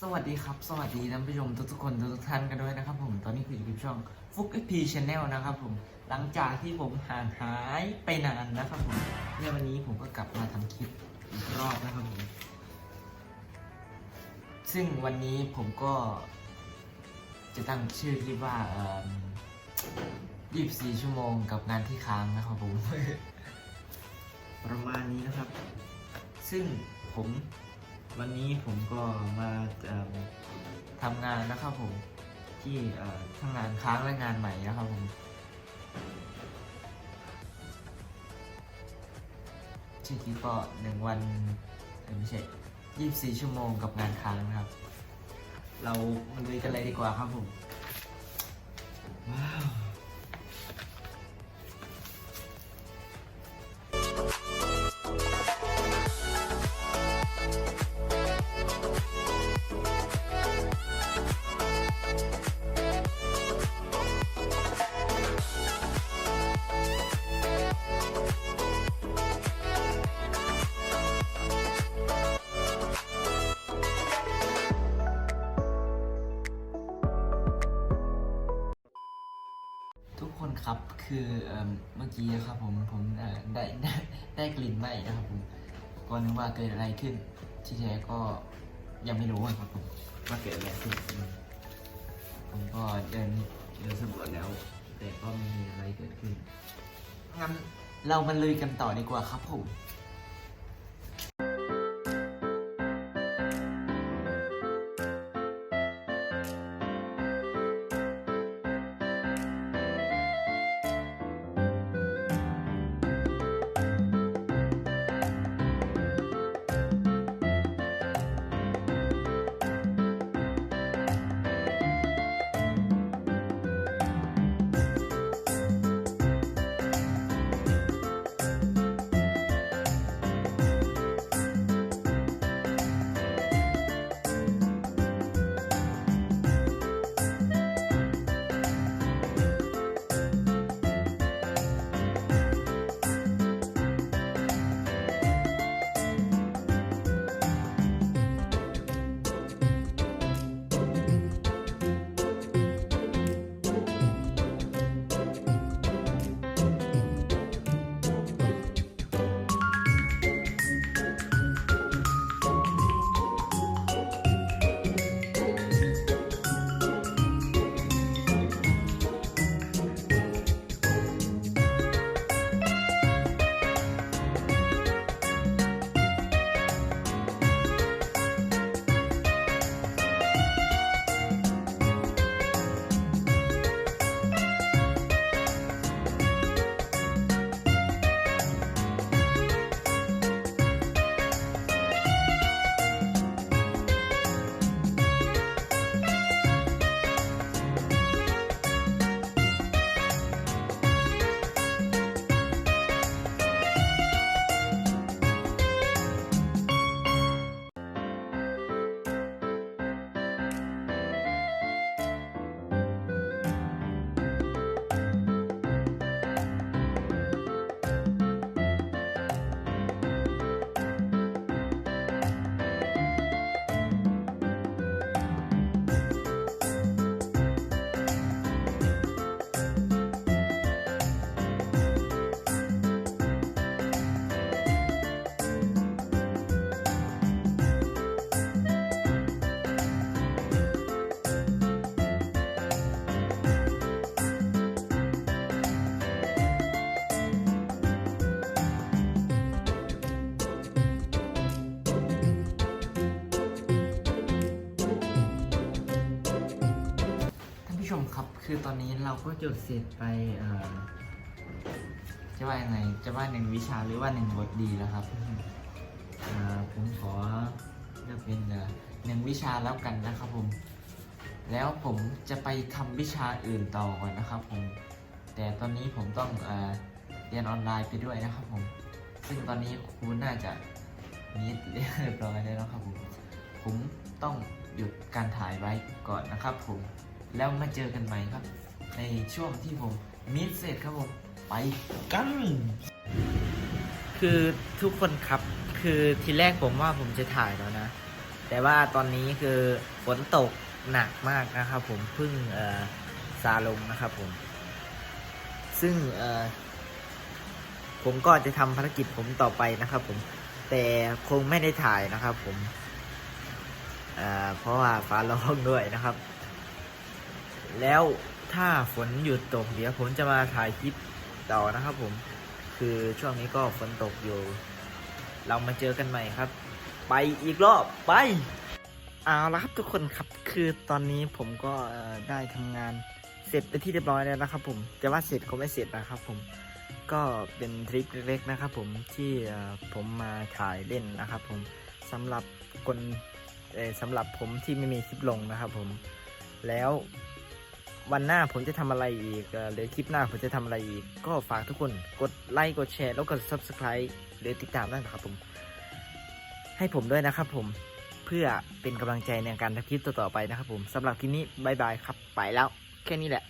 สวัสดีครับ สวัสดีท่านผู้ชมทุกๆคนทุกๆท่านกันด้วยนะครับผมตอนนี้คืออยู่กับช่องฟุกเอพีชแนลนะครับผมหลังจากที่ผมห่างหายไปนานนะครับผมในวันนี้ผมก็กลับมาทำคลิปอีกรอบนะครับผมซึ่งวันนี้ผมก็ จะตั้งชื่อคลิปว่าเอ่อ24 ชั่วโมงกับงานที่ค้างนะครับผม ประมาณนี้นะครับ ซึ่งผม วันนี้ผมก็มาทำงานนะครับผมที่ทั้งงานค้างและงานใหม่นะครับผมชื่อคลิปก็หนึ่งวันไม่ใช่ยี่สิบสี่ชั่วโมงกับงานค้างนะครับ เรามาลุยกันเลยดีกว่าครับผม ว้าว ทุกคนครับคือเมื่อกี้นะครับผมผมได้ได้ได้กลิ่นไหม้นะครับผมก็นึกว่าเกิดอะไรขึ้น ที่แท้ก็ยังไม่รู้ครับผมว่าเกิดอะไรขึ้น ผมก็เดินเดินสำรวจแล้ว แต่ก็ไม่มีอะไรเกิดขึ้นงั้นเรามาลุยกันต่อดีกว่าครับผม มครับคือตอนนี้เราก็จดเสร็จไปเอ่อจะว่ายังไงจะว่าหนึ่งวิชาหรือว่าหนึ่งบทดีแล้วครับเอ่อผมขอเลือกเป็นเอ่อหนึ่งวิชาแล้วกันนะครับผม แล้วผมจะไปทำวิชาอื่นต่อก่อนนะครับผม แต่ตอนนี้ผมต้องเออเรียนออนไลน์ไปด้วยนะครับผม ซึ่งตอนนี้ครูน่าจะมีเรียบร้อยแล้วนะครับผม ผมต้องหยุดการถ่ายไว้ก่อนนะครับผม แล้วมาเจอกันใหม่ครับ ในช่วงที่ผมมิดเสร็จครับผมไปกัน คือทุกคนครับคือทีแรกผมว่าผมจะถ่ายแล้วนะ แต่ว่าตอนนี้คือฝนตกหนักมากนะครับผมเพิ่งซาลงนะครับผม ซึ่งผมก็จะทำภารกิจผมต่อไปนะครับผม แต่คงไม่ได้ถ่ายนะครับผมเเพราะว่าฟ้าร้องด้วยนะครับ แล้วถ้าฝนหยุดตกเดี๋ยวผมจะมาถ่ายคลิปต่อนะครับผม คือช่วงนี้ก็ฝนตกอยู่ เรามาเจอกันใหม่ครับ ไปอีกรอบไปเอาละครับทุกคนครับคือตอนนี้ผมก็ได้ทำงานเสร็จไปที่เรียบร้อยแล้วนะครับ ผมจะว่าเสร็จก็ไม่เสร็จนะครับผมก็เป็นทริคเล็กๆนะครับ ผมที่ผมมาถ่ายเล่นนะครับ ผมสำหรับคนสำหรับผมที่ไม่มีคลิปลงนะครับ ผมแล้ว วันหน้าผมจะทำอะไรอีกเอ่อหรือคลิปหน้าผมจะทำอะไรอีก ก็ฝากทุกคนกดไลค์กดแชร์แล้วกด subscribe หรือติดตามได้นะครับผม ให้ผมด้วยนะครับผมเพื่อเป็นกำลังใจในการทำคลิปต่อๆไปนะครับผมสำหรับคลิปนี้บายบายครับไปแล้ว แค่นี้แหละ